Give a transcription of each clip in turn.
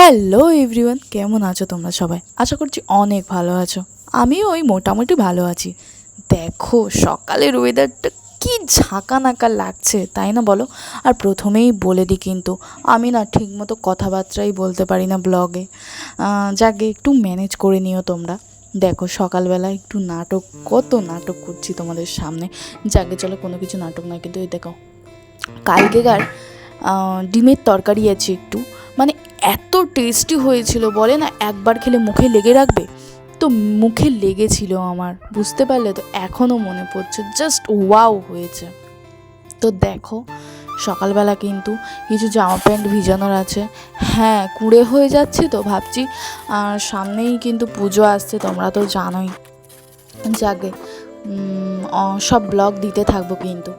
Hello everyone কেমন আছো তোমরা সবাই? আশা করছি অনেক ভালো আছো। আমিও ওই মোটামুটি ভালো আছি। দেখো, সকালের ওয়েদারটা কি ঝাঁকা নাকা লাগছে, তাই না বলো? আর প্রথমেই বলে দিই কিন্তু, আমি না ঠিকমতো কথাবার্তাই বলতে পারি না ব্লগে যাকে একটু ম্যানেজ করে নিও তোমরা। দেখো, সকালবেলা একটু নাটক, কত নাটক করছি তোমাদের সামনে। যাকে চলো কোনো কিছু নাটক না কিন্তু এই দেখো, কালকেকার ডিমের তরকারি আছে একটু। মানে এত টেস্টি হয়েছিল, বলে না একবার খেলে মুখে লেগে রাখবে? তো মুখে লেগেছিল আমার, বুঝতে পারলে তো এখনও মনে পড়ছে জাস্ট ওয়াও হয়েছে। তো দেখো, সকালবেলা কিন্তু কিছু জামা প্যান্ট ভিজানোর আছে। হ্যাঁ কুড়ে হয়ে যাচ্ছে তো ভাবছি, আর সামনেই কিন্তু পুজো আসছে, তোমরা তো জানোই। যাকে সব ব্লগ দিতে থাকব কিন্তু।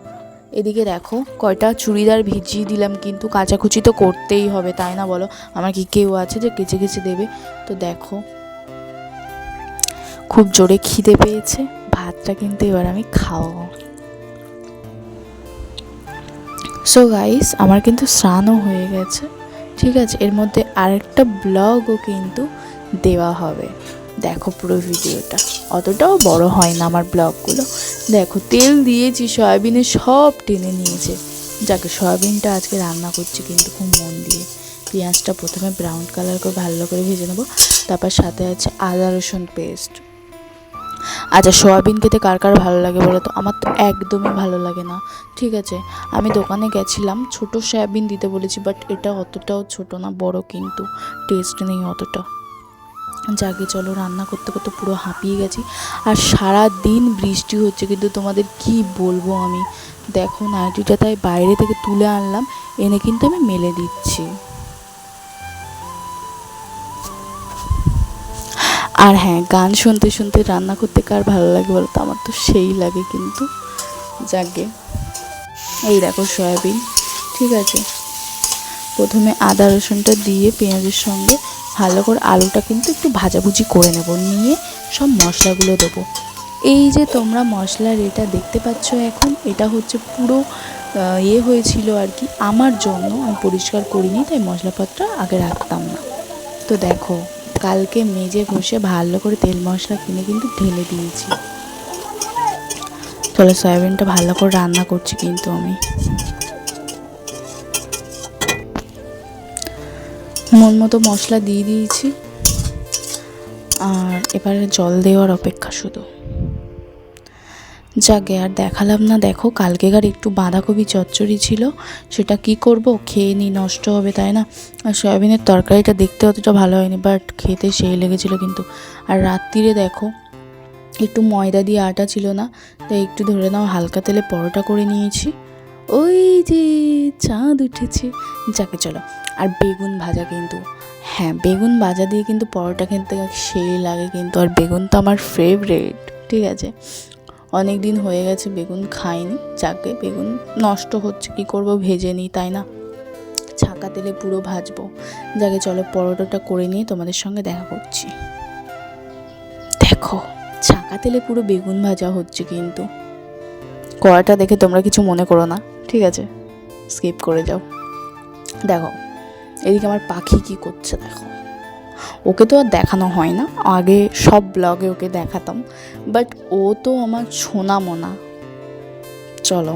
এদিকে দেখো, কয়টা চুড়িদার ভিজিয়ে দিলাম কিন্তু কাচাকুচি তো করতেই হবে, তাই না বলো? আমার কি কেউ আছে যে কেচে কেচে দেবে? তো দেখো, খুব জোরে খিদে পেয়েছে, ভাতটা কিন্তু এবার আমি খাওয়াবো। সো গাইস আমার কিন্তু স্নানও হয়ে গেছে, ঠিক আছে? এর মধ্যে আরেকটা ব্লগও কিন্তু দেওয়া হবে। দেখো পুরো ভিডিওটা। অতটাও বড় হয় না আমার ব্লগগুলো। দেখো, তেল দিয়েছি, সয়াবিনে সব টেনে নিয়েছে। যাকে, সয়াবিনটা আজকে রান্না করছি কিন্তু খুব মন দিয়ে। পেঁয়াজটা প্রথমে ব্রাউন কালার করে ভালো করে ভেজে নেব। তারপর সাথে আছে আদা, রসুন পেস্ট আচ্ছা সয়াবিন খেতে কার কার ভালো লাগে বলো তো? আমার তো একদমই ভালো লাগে না। ঠিক আছে, আমি দোকানে গেছিলাম, ছোট সয়াবিন দিতে বলেছি বাট এটা অতটাও ছোট না, বড় কিন্তু টেস্ট নেই অতটা। যাকে চলো রান্না করতে করতে পুরো হাঁপিয়ে গেছি। আর সারা দিন বৃষ্টি হচ্ছে, কিন্তু তোমাদের কি বলব আমি? দেখো, নাইটিটা তাই বাইরে থেকে তুলে আনলাম, এনে কিন্তু আমি মেলে দিচ্ছি। আর হ্যাঁ গান শুনতে শুনতে রান্না করতে কার ভালো লাগে বলতো? আমার তো সেই লাগে কিন্তু। যাকে। এই দেখো সয়াবিন, ঠিক আছে? প্রথমে আদা রসুনটা দিয়ে পেঁয়াজের সঙ্গে ভালো করে আলুটা কিন্তু একটু ভাজাভুজি করে নেব, নিয়ে সব মশলাগুলো দেবো। এই যে তোমরা মশলার এটা দেখতে পাচ্ছ এখন, এটা হচ্ছে পুরো ইয়ে হয়েছিল আর কি, আমার জন্য। আমি পরিষ্কার করিনি, তাই মশলাপত্র আগে রাখতাম না। তো দেখো, কালকে মেজে ঘষে ভালো করে তেল মশলা কিনে কিন্তু ঢেলে দিয়েছি। চলো, সয়াবিনটা ভালো করে রান্না করছি কিন্তু আমি। মন মতো মশলা দিয়ে দিয়েছি। আর এবারে জল দেওয়ার অপেক্ষা শুধু। যাকে আর দেখালাম না, দেখো কালকেকার একটু বাঁধাকপি চচ্চড়ি ছিল, সেটা কি করব? খেয়ে নিই নষ্ট হবে, তাই না? আর সয়াবিনের তরকারিটা দেখতে অতটা ভালো হয়নি বাট খেতে সেই লেগেছিলো কিন্তু। আর রাত্রিরে দেখো, একটু ময়দা দিয়ে আটা ছিল না, তাই একটু ধরে নাও, হালকা তেলে পরোটা করে নিয়েছি। ওই যে চাঁদ উঠেছে। যাকে, চলো। আর বেগুন ভাজা কিন্তু হ্যাঁ বেগুন ভাজা দিয়ে কিন্তু পরোটা খেতে সেই লাগে কিন্তু। আর বেগুন তো আমার ফেভারেট ঠিক আছে? অনেক দিন হয়ে গেছে বেগুন খাইনি। যাকে বেগুন নষ্ট হচ্ছে, কি করব ভেজে নিই, তাই না? ছাকা তেলে পুরো ভাজবো। যাকে, চলো, পরোটাটা করে নিয়ে তোমাদের সঙ্গে দেখা করছি। দেখো, ছাকা তেলে পুরো বেগুন ভাজা হচ্ছে কিন্তু। কড়াটা দেখে তোমরা কিছু মনে করো না, ঠিক আছে? স্কিপ করে যাও। দেখো, এদিকে আমার পাখি কি করছে দেখো। ওকে তো আর দেখানো হয় না, আগে সব ব্লগে ওকে দেখাতাম বাট ও তো আমার ছোনা মোনা। চলো,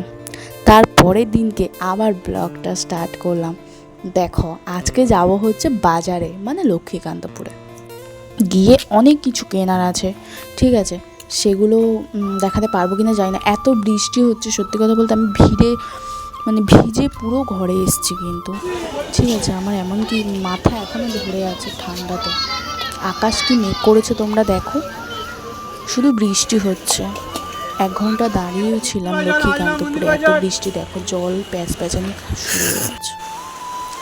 তারপরের দিনকে আবার ব্লগটা স্টার্ট করলাম। দেখো, আজকে যাব হচ্ছে বাজারে মানে লক্ষ্মীকান্তপুরে। গিয়ে অনেক কিছু কেনার আছে, ঠিক আছে? সেগুলো দেখাতে পারব কিনা জানি না। এত বৃষ্টি হচ্ছে, সত্যি কথা বলতে আমি ভিড়ে মানে ভিজে পুরো ঘরে এসছি কিন্তু। ঠিক আছে, আমার এমনকি মাথা এখনও ধরে আছে ঠান্ডাতে। আকাশ কি মেঘ করেছে তোমরা দেখো? শুধু বৃষ্টি হচ্ছে। এক ঘণ্টা দাঁড়িয়েও ছিলাম লক্ষ্মীকান্তপুরে এত বৃষ্টি দেখো, জল প্যাচ প্যাচানি শুরু যাচ্ছে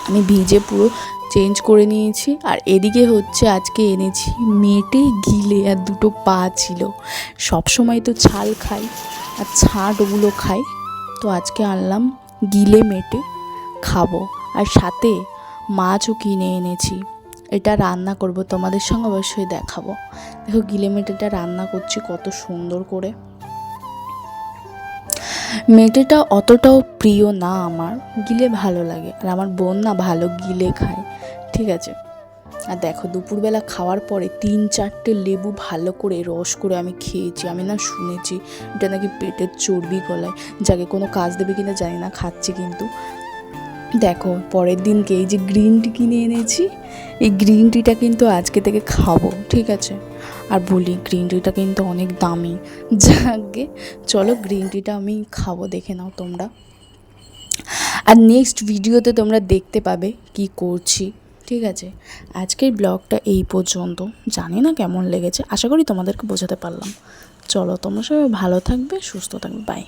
আমি ভিজে পুরো চেঞ্জ করে নিয়েছি। আর এদিকে হচ্ছে আজকে এনেছি মেটে গিলে আর দুটো পা ছিল। সব সময় তো ছাল খাই আর ছাট ওগুলো খাই। তো আজকে আনলাম গিলে মেটে খাব। আর সাথে মাছও কিনে এনেছি। এটা রান্না করব, তোমাদের সঙ্গে অবশ্যই দেখাবো। দেখো, গিলে মেটেটা রান্না করছি কত সুন্দর করে। মেটেটা অতটাও প্রিয় না আমার, গিলে ভালো লাগে। আর আমার বোন না ভালো গিলে খায়, ঠিক আছে? আর দেখো, দুপুরবেলা খাওয়ার পরে তিন চারটে লেবু ভালো করে রস করে আমি খেয়েছি। আমি না শুনেছি এটা নাকি পেটের চর্বি গলায়। যাকে কোনো কাজ দেবে কিনা জানি না, খাচ্ছি কিন্তু। দেখো, পরের দিনকে এই যে গ্রিন টি কিনে এনেছি, এই গ্রিন টিটা কিন্তু আজকে থেকে খাব, ঠিক আছে? আর বলি গ্রিন টিটা কিন্তু অনেক দামি। যাকে, চলো গ্রিন টিটা আমি খাব, দেখে নাও তোমরা। আর নেক্সট ভিডিওতে তোমরা দেখতে পাবে কি করছি। ঠিক আছে। আজকের ব্লগটা এই পর্যন্ত। জানি না কেমন লেগেছে। আশা করি তোমাদেরকে বোঝাতে পারলাম। চলো, তোমরা সবাই ভালো থাকবে, সুস্থ থাকবে। বাই